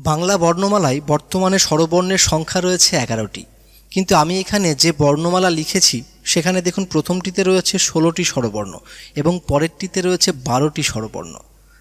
বাংলা বর্ণমালায় বর্তমানে স্বরবর্ণের সংখ্যা রয়েছে এগারোটি। কিন্তু আমি এখানে যে বর্ণমালা লিখেছি, সেখানে দেখুন প্রথমটিতে রয়েছে ষোলোটি স্বরবর্ণ এবং পরেরটিতে রয়েছে বারোটি স্বরবর্ণ।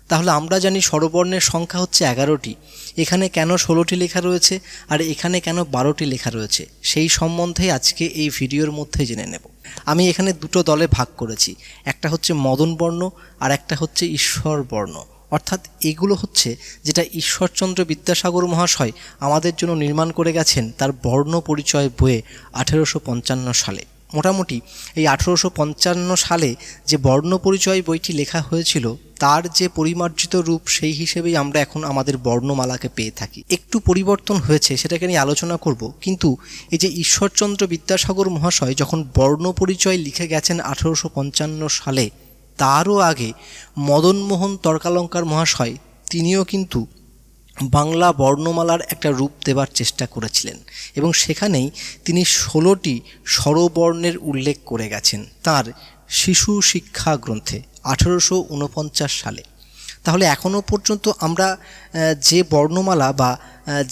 তাহলে আমরা জানি স্বরবর্ণের সংখ্যা হচ্ছে এগারোটি। এখানে কেন ষোলোটি লেখা রয়েছে আর এখানে কেন বারোটি লেখা রয়েছে, সেই সম্বন্ধে আজকে এই ভিডিওর মধ্যে জেনে নেব। আমি এখানে দুটো দলে ভাগ করেছি, একটা হচ্ছে মদন বর্ণ আর একটা হচ্ছে ঈশ্বর বর্ণ অর্থাৎ এগুলো হচ্ছে যেটা ঈশ্বরচন্দ্র বিদ্যাসাগর মহাশয় আমাদের জন্য নির্মাণ করে গেছেন তার বর্ণ পরিচয় বইয়ে আঠেরোশো পঞ্চান্ন সালে। মোটামুটি এই আঠেরোশো পঞ্চান্ন সালে যে বর্ণ পরিচয় বইটি লেখা হয়েছিল, তার যে পরিমার্জিত রূপ সেই হিসেবেই আমরা এখন আমাদের বর্ণমালাকে পেয়ে থাকি। একটু পরিবর্তন হয়েছে, সেটাকে নিয়ে আলোচনা করব। কিন্তু এই যে ঈশ্বরচন্দ্র বিদ্যাসাগর মহাশয় যখন বর্ণ পরিচয় লিখে গেছেন আঠেরোশো পঞ্চান্ন সালে তারও আগে মদনমোহন তর্কালঙ্কার মহাশয়, তিনিও কিন্তু বাংলা বর্ণমালার একটা রূপ দেবার চেষ্টা করেছিলেন এবং সেখানেই তিনি ষোলোটি স্বরবর্ণের উল্লেখ করে গেছেন তার শিশু শিক্ষা গ্রন্থে আঠেরোশো উনপঞ্চাশ সালে। তাহলে এখনও পর্যন্ত আমরা যে বর্ণমালা বা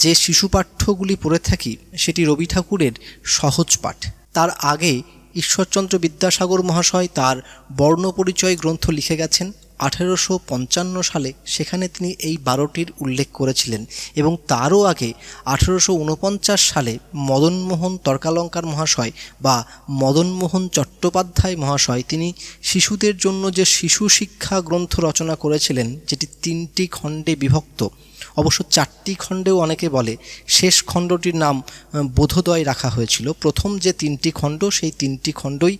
যে শিশু পাঠ্যগুলি পড়ে থাকি, সেটি রবি ঠাকুরের সহজ পাঠ। তার আগে ঈশ্বরচন্দ্র বিদ্যাসাগর মহাশয় তার বর্ণপরিচয় গ্রন্থ লিখে গেছেন আঠেরোশো পঞ্চান্ন সালে। সেখানে তিনি এই বারোটির উল্লেখ করেছিলেন এবং তারও আগে আঠেরোশো উনপঞ্চাশ সালে মদনমোহন তর্কালঙ্কার মহাশয় বা মদনমোহন চট্টোপাধ্যায় মহাশয় তিনি শিশুদের জন্য যে শিশু শিক্ষা গ্রন্থ রচনা করেছিলেন, যেটি তিনটি খণ্ডে বিভক্ত। অবশ্য চারটি খণ্ডেও অনেকে বলে শেষ খণ্ডটির নাম বোধোদয় রাখা হয়েছিল। প্রথম যে তিনটি খণ্ড, সেই তিনটি খণ্ডই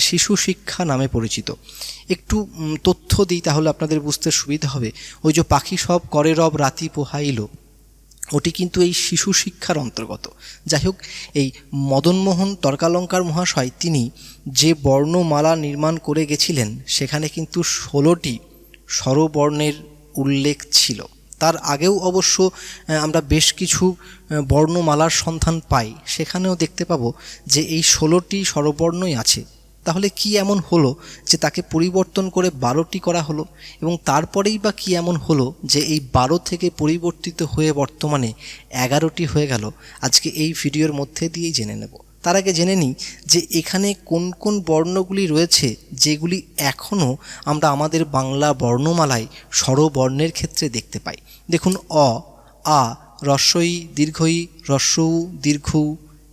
শিশু শিক্ষা নামে পরিচিত। একটু তথ্য দিই তাহলে আপনাদের বুঝতে সুবিধা হবে। ওই যে পাখি সব করে রব, রাতি পোহাইল ওটি কিন্তু এই শিশু শিক্ষার অন্তর্গত। যাই হোক, এই মদনমোহন তর্কালঙ্কার মহাশয় তিনি যে বর্ণমালা নির্মাণ করে গেছিলেন, সেখানে কিন্তু ষোলোটি স্বরবর্ণের উল্লেখ ছিল। তার আগেও অবশ্য আমরা বেশ কিছু বর্ণমালার সন্ধান পাই। সেখানেও দেখতে পাবো যে এই ষোলোটি স্বরবর্ণই আছে। তাহলে কি এমন হলো যে তাকে পরিবর্তন করে বারোটি করা হলো? এবং তারপরেই বা কি এমন হলো যে এই বারো থেকে পরিবর্তিত হয়ে বর্তমানে এগারোটি হয়ে গেল? আজকে এই ভিডিওর মধ্যে দিয়েই জেনে নেব। তার আগে জেনে নিই যে এখানে কোন কোন বর্ণগুলি রয়েছে যেগুলি এখনও আমরা আমাদের বাংলা বর্ণমালায় স্বরবর্ণের ক্ষেত্রে দেখতে পাই। দেখুন, অ, আ রস্বই দীর্ঘই রস্যউ দীর্ঘ,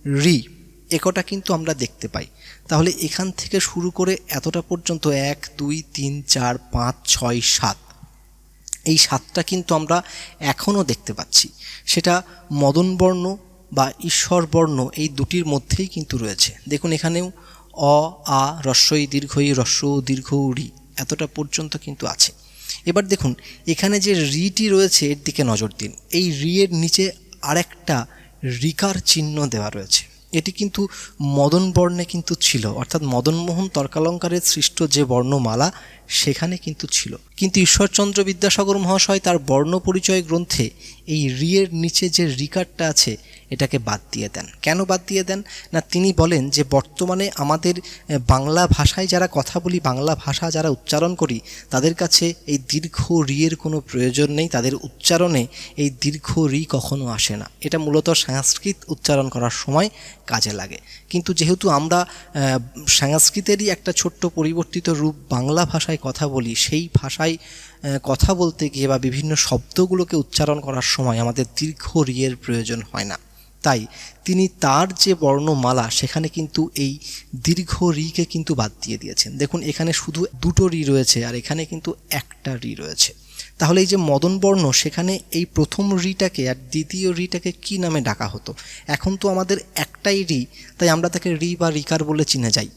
রি একটা কিন্তু আমরা দেখতে পাই। তাহলে এখান থেকে শুরু করে এতটা পর্যন্ত, এক, দুই, তিন, চার, পাঁচ, ছয়, সাত, এই সাতটা কিন্তু আমরা এখনও দেখতে পাচ্ছি। সেটা মদন বর্ণ বা ঈশ্বর বর্ণ এই দুটির মধ্যেই কিন্তু রয়েছে। দেখুন এখানেও অ, আ রস্বই দীর্ঘই রস্য দীর্ঘ রি এতটা পর্যন্ত কিন্তু আছে। এবার দেখুন, এখানে যে রিটি রয়েছে এর দিকে নজর দিন। এই রি এর নিচে আরেকটা রিকার চিহ্ন দেওয়া রয়েছে। এটি কিন্তু মদন বর্ণে কিন্তু ছিল, অর্থাৎ মদনমোহন তর্কালঙ্কারের সৃষ্ট যে বর্ণমালা সেখানে কিন্তু ছিল। কিন্তু ঈশ্বরচন্দ্র বিদ্যাসাগর মহাশয় তার বর্ণ পরিচয় গ্রন্থে এই রিয়ের নিচে যে রিকারটা আছে, এটাকে বাদ দিয়ে দেন। কেন বাদ দিয়ে দেন? না, তিনি বলেন যে বর্তমানে আমাদের বাংলা ভাষায় যারা কথা বলি, বাংলা ভাষা যারা উচ্চারণ করি, তাদের কাছে এই দীর্ঘ রিয়ের কোনো প্রয়োজন নেই। তাদের উচ্চারণে এই দীর্ঘ রি কখনো আসে না। এটা মূলত সংস্কৃত উচ্চারণ করার সময় কাজে লাগে। কিন্তু যেহেতু আমরা সংস্কৃতেরই একটা ছোট্ট পরিবর্তিত রূপ বাংলা ভাষায় কথা বলি, সেই ভাষায় কথা বলতে গিয়ে বা বিভিন্ন শব্দগুলোকে উচ্চারণ করার সময় আমাদের দীর্ঘ রিয়ের প্রয়োজন হয় না। তাই তিনি তার যে বর্ণমালা সেখানে কিন্তু এই দীর্ঘ রিকে কিন্তু বাদ দিয়ে দিয়েছেন। দেখুন, এখানে শুধু দুটো রি রয়েছে আর এখানে কিন্তু একটা রি রয়েছে। তাহলে এই যে মদন বর্ণ, সেখানে এই প্রথম রিটাকে আর দ্বিতীয় রিটাকে কি নামে ডাকা হতো? এখন তো আমাদের একটাই রি, তাই আমরা তাকে রি বা রিকার বলে চিনে যাই।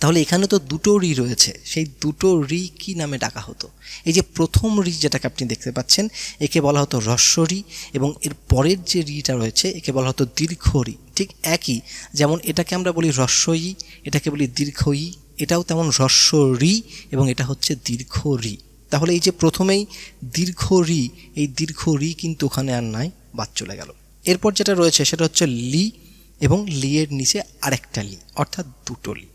তাহলে এখানে তো দুটো রি রয়েছে। সেই দুটো রি কি নামে ডাকা হতো? এই যে প্রথম রি যেটাকে আপনি দেখতে পাচ্ছেন, একে বলা হতো হ্রস্ব রি এবং এর পরের যে রিটা রয়েছে, একে বলা হতো দীর্ঘ রি। ঠিক একই, যেমন এটাকে আমরা বলি হ্রস্ব ই, এটাকে বলি দীর্ঘ ই, এটাও তেমন হ্রস্ব রি এবং এটা হচ্ছে দীর্ঘ রি। তাহলে এই যে প্রথমেই দীর্ঘ রি, এই দীর্ঘ রি কিন্তু ওখানে আর নাই, বাদ চলে গেল। এরপর যেটা রয়েছে সেটা হচ্ছে লি এবং লি এর নিচে আরেকটা লি, অর্থাৎ দুটো লি।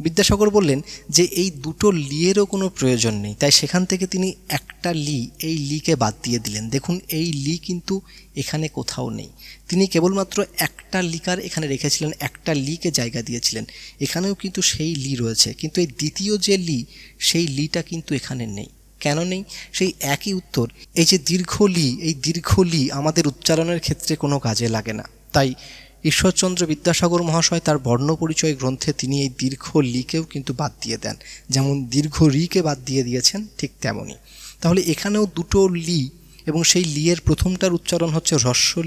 বিদ্যাসাগর বললেন যে এই দুটো লিয়েরও কোনো প্রয়োজন নেই। তাই সেখান থেকে তিনি একটা লি, এই লিকে বাদ দিয়ে দিলেন। দেখুন, এই লি কিন্তু এখানে কোথাও নেই। তিনি কেবলমাত্র একটা লিকার এখানে রেখেছিলেন, একটা লিকে জায়গা দিয়েছিলেন। এখানেও কিন্তু সেই লি রয়েছে। কিন্তু এই দ্বিতীয় যে লি, সেই লিটা কিন্তু এখানে নেই। কেন নেই? সেই একই উত্তর, এই যে দীর্ঘ লি, এই দীর্ঘ লি আমাদের উচ্চারণের ক্ষেত্রে কোনো কাজে লাগে না। তাই ঈশ্বরচন্দ্র বিদ্যাসাগর মহাশয় তার বর্ণ পরিচয় গ্রন্থে তিনি এই দীর্ঘ লিকেও কিন্তু বাদ দিয়ে দেন। যেমন দীর্ঘ রিকে বাদ দিয়ে দিয়েছেন ঠিক তেমনই। তাহলে এখানেও দুটো লি এবং সেই লিয়ের প্রথমটার উচ্চারণ হচ্ছে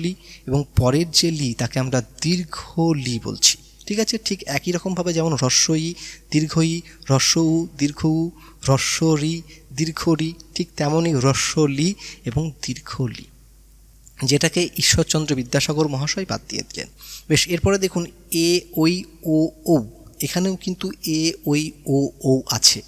লি এবং পরের যে লি তাকে আমরা দীর্ঘ লি বলছি। ঠিক আছে? ঠিক একই রকমভাবে যেমন হ্রস্ব ই, দীর্ঘ ই হ্রস্ব উ, দীর্ঘ উ হ্রস্ব রি, দীর্ঘ রি, ঠিক তেমনই হ্রস্ব লি এবং দীর্ঘ লি। যেটাকে ঈশ্বরচন্দ্র বিদ্যাসাগর মহাশয় বাদ দিয়ে দিলেন। বেশ, এরপরে দেখুন, এ, ওই, ও ও এখানেও কিন্তু এ, ওই, ও ও আছে।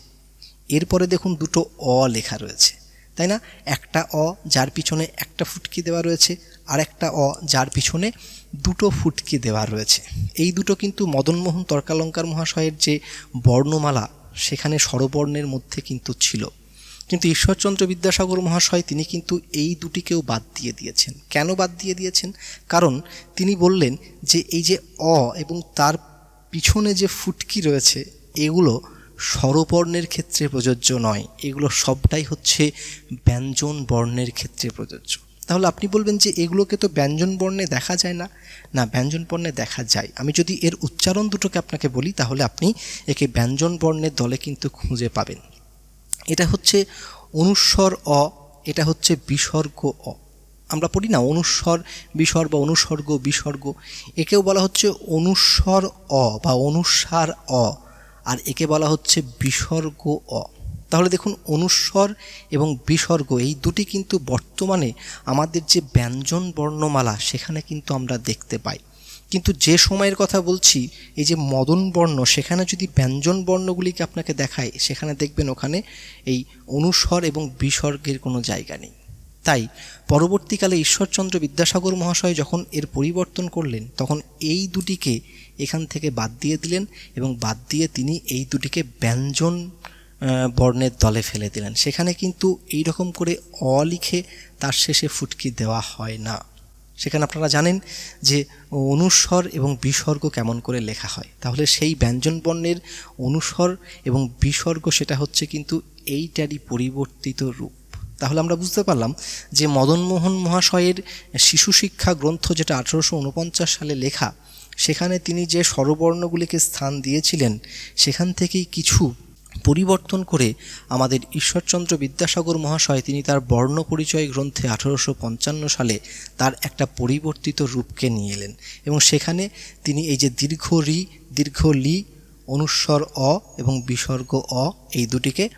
এরপরে দেখুন, দুটো অ লেখা রয়েছে, তাই না? একটা অ, যার পিছনে একটা ফুটকি দেওয়া রয়েছে, আর একটা অ, যার পিছনে দুটো ফুটকি দেওয়া রয়েছে। এই দুটো কিন্তু মদনমোহন তর্কালঙ্কার মহাশয়ের যে বর্ণমালা, সেখানে স্বরবর্ণের মধ্যে কিন্তু ছিল। কিন্তু ঈশ্বরচন্দ্র বিদ্যাসাগর মহাশয়, তিনি কিন্তু এই দুটিকেও বাদ দিয়ে দিয়েছেন। কেন বাদ দিয়ে দিয়েছেন? কারণ তিনি বললেন যে এই যে অ এবং তার পিছনে যে ফুটকি রয়েছে, এগুলো স্বরবর্ণের ক্ষেত্রে প্রযোজ্য নয়। এগুলো সবটাই হচ্ছে ব্যঞ্জন বর্ণের ক্ষেত্রে প্রযোজ্য। তাহলে আপনি বলবেন যে এগুলোকে তো ব্যঞ্জন বর্ণে দেখা যায় না? না, ব্যঞ্জন বর্ণে দেখা যায়। আমি যদি এর উচ্চারণ দুটোকে আপনাকে বলি, তাহলে আপনি একে ব্যঞ্জন বর্ণের দলে কিন্তু খুঁজে পাবেন। এটা হচ্ছে অনুস্বর অ, এটা হচ্ছে বিসর্গ অ। আমরা পড়ি না, অনুস্বর, বিসর্গ বা অনুসর্গ, বিসর্গ। একেও বলা হচ্ছে অনুস্বর অ বা অনুসার অ, আর একে বলা হচ্ছে বিসর্গ অ। তাহলে দেখুন, অনুস্বর এবং বিসর্গ, এই দুটি কিন্তু বর্তমানে আমাদের যে ব্যঞ্জন বর্ণমালা, সেখানে কিন্তু আমরা দেখতে পাই। কিন্তু যে সময়ের কথা বলছি, এই যে মদন বর্ণ, সেখানে যদি ব্যঞ্জন বর্ণগুলিকে আপনাকে দেখায়, সেখানে দেখবেন ওখানে এই অনুস্বর এবং বিসর্গের কোনো জায়গা নেই। তাই পরবর্তীকালে ঈশ্বরচন্দ্র বিদ্যাসাগর মহাশয় যখন এর পরিবর্তন করলেন, তখন এই দুটিকে এখান থেকে বাদ দিয়ে দিলেন এবং বাদ দিয়ে তিনি এই দুটিকে ব্যঞ্জন বর্ণের দলে ফেলে দিলেন। সেখানে কিন্তু এই রকম করে অ লিখে তার শেষে ফুটকি দেওয়া হয় না। সেখানে আপনারা জানেন যে অনুস্বর এবং বিসর্গ কেমন করে লেখা হয়। তাহলে সেই ব্যঞ্জন বর্ণের অনুস্বর এবং বিসর্গ সেটা হচ্ছে কিন্তু এইটারই পরিবর্তিত রূপ। তাহলে আমরা বুঝতে পারলাম যে মদনমোহন মহাশয়ের শিশু শিক্ষা গ্রন্থ যেটা আঠেরোশো উনপঞ্চাশ সালে লেখা, সেখানে তিনি যে স্বরবর্ণগুলিকে স্থান দিয়েছিলেন, সেখান থেকেই কিছু পরিবর্তন করে আমাদের ঈশ্বরচন্দ্র বিদ্যাসাগর মহাশয়, তিনি তার বর্ণ পরিচয় গ্রন্থে আঠারোশো পঞ্চান্ন সালে তার একটা পরিবর্তিত রূপকে নিয়ে এলেন এবং সেখানে তিনি এই যে দীর্ঘ রি, দীর্ঘ লি, অনুস্বর অ এবং বিসর্গ অ এই দুটিকে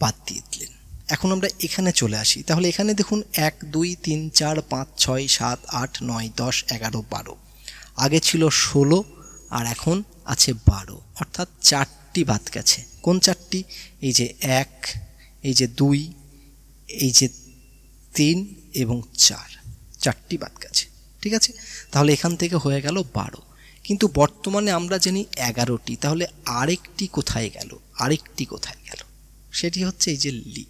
বাদ দিয়ে দিলেন। এখন আমরা এখানে চলে আসি। তাহলে এখানে দেখুন এক, দুই, তিন, চার, পাঁচ, ছয়, সাত, আট, নয়, দশ, এগারো, বারো। আগে ছিল ষোলো আর এখন আছে বারো। অর্থাৎ চারটি বাদ গেছে। কোন চারটি? এই যে এক, এই যে দুই, এই যে তিন এবং চার। চারটি বাদ গেছে। ঠিক আছে? তাহলে এখান থেকে হয়ে গেল বারো। কিন্তু বর্তমানে আমরা জানি এগারোটি। তাহলে আরেকটি কোথায় গেল? আরেকটি কোথায় গেল? সেটি হচ্ছে এই যে লি।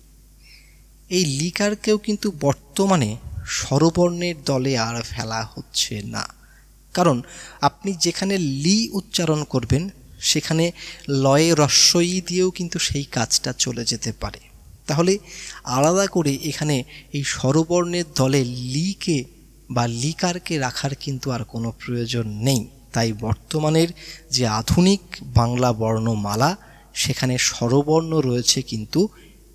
এই লিকারকেও কিন্তু বর্তমানে স্বরবর্ণের দলে আর ফেলা হচ্ছে না। কারণ আপনি যেখানে লি উচ্চারণ করবেন সেখানে লয়ে রস্বই দিয়েও কিন্তু সেই কাজটা চলে যেতে পারে। তাহলে আলাদা করে এখানে এই স্বরবর্ণের দলে লিকে বা লিকারকে রাখার কিন্তু আর কোনো প্রয়োজন নেই। তাই বর্তমানের যে আধুনিক বাংলা বর্ণমালা, সেখানে স্বরবর্ণ রয়েছে কিন্তু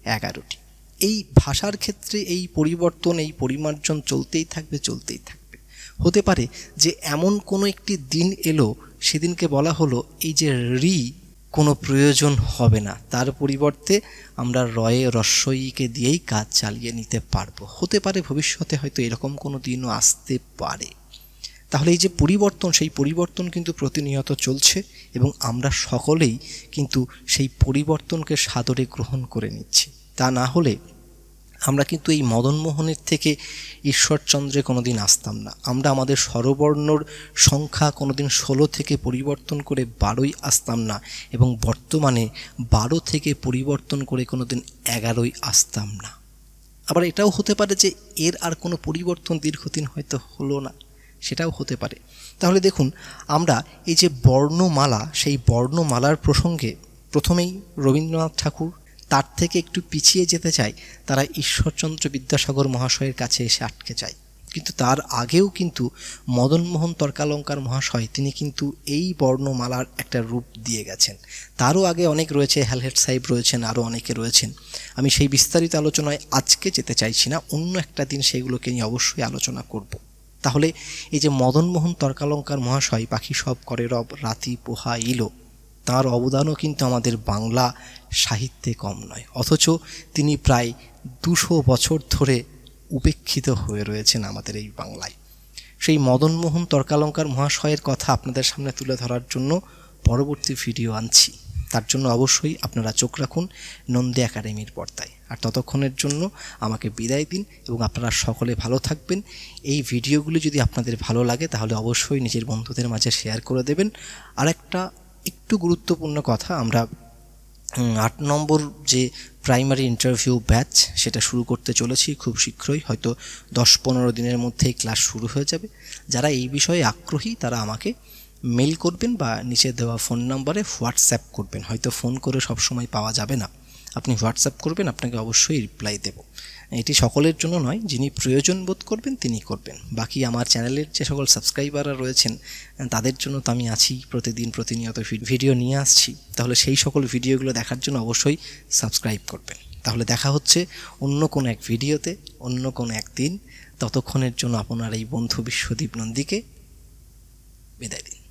এগারোটি। এই ভাষার ক্ষেত্রে এই পরিবর্তন, এই পরিমার্জন চলতেই থাকবে চলতেই থাকবে। হতে পারে যে এমন কোনো একটি দিন এলো সেদিনকে বলা হলো, এই যে রি, কোনো প্রয়োজন হবে না। তার পরিবর্তে আমরা রয়ে রস্বইকে দিয়েই কাজ চালিয়ে নিতে পারব। হতে পারে ভবিষ্যতে হয়তো এরকম কোনো দিনও আসতে পারে। তাহলে এই যে পরিবর্তন, সেই পরিবর্তন কিন্তু প্রতিনিয়ত চলছে এবং আমরা সকলেই কিন্তু সেই পরিবর্তনকে সাদরে গ্রহণ করে নিচ্ছি। তা না হলে আমরা কিন্তু এই মদনমোহনের থেকে ঈশ্বরচন্দ্রে কোনোদিন আসতাম না। আমরা আমাদের স্বরবর্ণর সংখ্যা কোনোদিন ষোলো থেকে পরিবর্তন করে বারোই আসতাম না এবং বর্তমানে বারো থেকে পরিবর্তন করে কোনোদিন এগারোই আসতাম না। আবার এটাও হতে পারে যে এর আর কোনো পরিবর্তন দীর্ঘদিন হয়তো হলো না, সেটাও হতে পারে। তাহলে দেখুন, আমরা এই যে বর্ণমালা, সেই বর্ণমালার প্রসঙ্গে প্রথমেই রবীন্দ্রনাথ ঠাকুর তার থেকে একটু পিছিয়ে যেতে চায়, তারা ঈশ্বরচন্দ্র বিদ্যাসাগর মহাশয়ের কাছে এসে আটকে যায়। কিন্তু তার আগেও কিন্তু মদনমোহন তর্কালঙ্কার মহাশয়, তিনি কিন্তু এই বর্ণমালার একটা রূপ দিয়ে গেছেন। তারও আগে অনেক রয়েছে হ্যালহেট সাহেব রয়েছেন, আরও অনেকে রয়েছেন। আমি সেই বিস্তারিত আলোচনায় আজকে যেতে চাইছি না, অন্য একটা দিন সেগুলোকে নিয়ে অবশ্যই আলোচনা করব। তাহলে এই যে মদনমোহন তর্কালঙ্কার মহাশয় পাখি সব করে রব, রাতি পোহা ইলো তার অবদানও কিন্তু আমাদের বাংলা সাহিত্যে কম নয়। অথচ তিনি প্রায় দুশো বছর ধরে উপেক্ষিত হয়ে রয়েছেন আমাদের এই বাংলায়। সেই মদনমোহন তর্কালঙ্কার মহাশয়ের কথা আপনাদের সামনে তুলে ধরার জন্য পরবর্তী ভিডিও আনছি। তার জন্য অবশ্যই আপনারা চোখ রাখুন নন্দী একাডেমির পর্দায়। আর ততক্ষণের জন্য আমাকে বিদায় দিন এবং আপনারা সকলে ভালো থাকবেন। এই ভিডিওগুলি যদি আপনাদের ভালো লাগে তাহলে অবশ্যই নিজের বন্ধুদের মাঝে শেয়ার করে দেবেন। আর একটা একটু গুরুত্বপূর্ণ কথা, আমরা আট নম্বর যে প্রাইমারি ইন্টারভিউ ব্যাচ সেটা শুরু করতে চলেছি খুব শীঘ্রই, হয়তো দশ পনেরো দিনের মধ্যেই ক্লাস শুরু হয়ে যাবে। যারা এই বিষয়ে আগ্রহী, তারা আমাকে মেল করবেন বা নিচে দেওয়া ফোন নম্বরে হোয়াটসঅ্যাপ করবেন। হয়তো ফোন করে সব সময় পাওয়া যাবে না। আপনি হোয়াটসঅ্যাপ করবেন, আপনাকে অবশ্যই রিপ্লাই দেব। এটি সকলের জন্য নয়, যিনি প্রয়োজন বোধ করবেন তিনি করবেন। বাকি আমার চ্যানেলের যে সকল সাবস্ক্রাইবাররা রয়েছেন, তাদের জন্য তো আমি আছি, প্রতিদিন প্রতিনিয়ত ভিডিও নিয়ে আসছি। তাহলে সেই সকল ভিডিওগুলো দেখার জন্য অবশ্যই সাবস্ক্রাইব করবেন। তাহলে দেখা হচ্ছে অন্য কোনো এক ভিডিওতে, অন্য কোনো একদিন ততক্ষণের জন্য আপনার এই বন্ধু বিশ্বদীপ নন্দীকে বিদায় দিন।